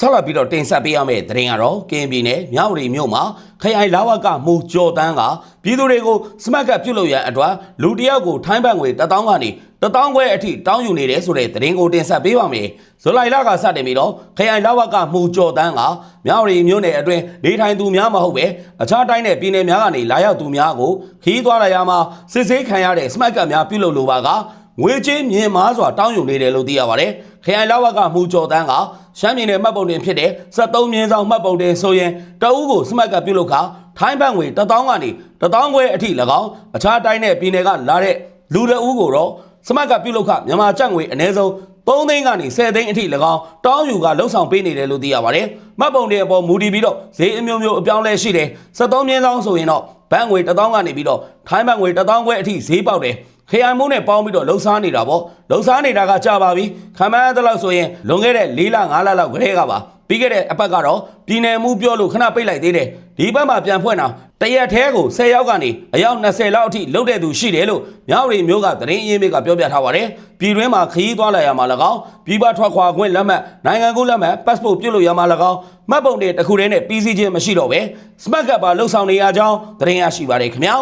ဆက်လက်ပြီးတော့တင်ဆက်ပေးရမယ့်သတင်းကတော့ကင်းပြည်နယ်မြောက်ရီမြို့မှာခရိုင်လာဝကမူကြော်တန်းကပြည်သူတွေကိုစမတ်ကပ်ပြုတ်လို့ရန်အတွက်လူတစ်ယောက်ကိုထိုင်းဘတ်ငွေ1000ကနေ1000ခွဲအထိတောင်းယူနေတယ်ဆိုတဲ့သတင်းကိုတင်ဆက်ပေးပါမယ်။ဇူလိုင်လကစတင်ပြီးတော့ခရိုင်လာဝကမူကြော်တန်းကမြောက်ရီမြို့နယ်အတွင်းနေထိုင်သူများမဟုတ်ပဲအခြားတိုင်းနယ်ပြည်နယ်များကနေလာရောက်သူများကိုခီးသွားရရမှာစစ်ဆေးခံရတဲ့စမတ်ကပ်များပြုတ်လို့လိုပါက ငွေချင်းမြင်မားစွာတောင်းယူနေတယ်လို့သိရပါတယ်။ခရိုင်လာဝကမူကျော်တန်းကရှမ်းပြည်နယ်မှတ်ပုံတင်ဖြစ်တဲ့73မြင်းဆောင်မှတ်ပုံတင်ဆိုရင်တအူးကိုစမတ်ကပ်ပြုတ်လို့ခါထိုင်းဘတ်ငွေ1000ကနေ1000ခွဲအထိ၎င်းအခြားတိုင်းနဲ့ပြည်နယ်ကလာတဲ့လူတအူးကိုတော့စမတ်ကပ်ပြုတ်လို့ခမြန်မာကျပ်ငွေအနည်းဆုံး3သိန်းကနေ10သိန်းအထိ၎င်းတောင်းယူကလှုပ်ဆောင်ပေးနေတယ်လို့သိရပါတယ်။မှတ်ပုံတင်အပေါ်မူတည်ပြီးတော့ဈေးအမျိုးမျိုးအပြောင်းလဲရှိတယ်။73မြင်းဆောင်ဆိုရင်တော့ဘတ်ငွေ1000ကနေပြီးတော့ထိုင်းဘတ်ငွေ1000ခွဲအထိဈေးပေါက်တယ်။ ခရိုင်မိုးနဲ့ပေါင်းပြီးတော့လှုပ်ရှားနေတာပေါ့လှုပ်ရှားနေတာကကြာပါပြီခမန်းတလောက်ဆိုရင်လွန်ခဲ့တဲ့၄လ၅လလောက်ကတည်းကပါပြီးခဲ့တဲ့အပတ်ကတော့ပြည်နယ်မှုပြောလို့ခဏပိတ်လိုက်သေးတယ်ဒီဘက်မှာပြန်ဖွင့်တာတရက်သေးကို10ယောက်ကနေအယောက်20လောက်အထိလုတ်တဲ့သူရှိတယ်လို့မြောက်ရီမျိုးကသတင်းအရင်းမြစ်ကပြောပြထားပါတယ်ပြည်တွင်းမှာခရီးသွားလာရမှာ၎င်းပြည်ပထွက်ခွာခွင့်လက်မှတ်နိုင်ငံကူးလက်မှတ် passport ပြုတ်လို့ရမှာ၎င်းမှတ်ပုံတင်တစ်ခုတည်းနဲ့ပြီးစီးခြင်းမရှိတော့ပဲ smart card ပါလှုပ်ဆောင်နေရကြောင်းသတင်းရရှိပါတယ်ခင်ဗျာ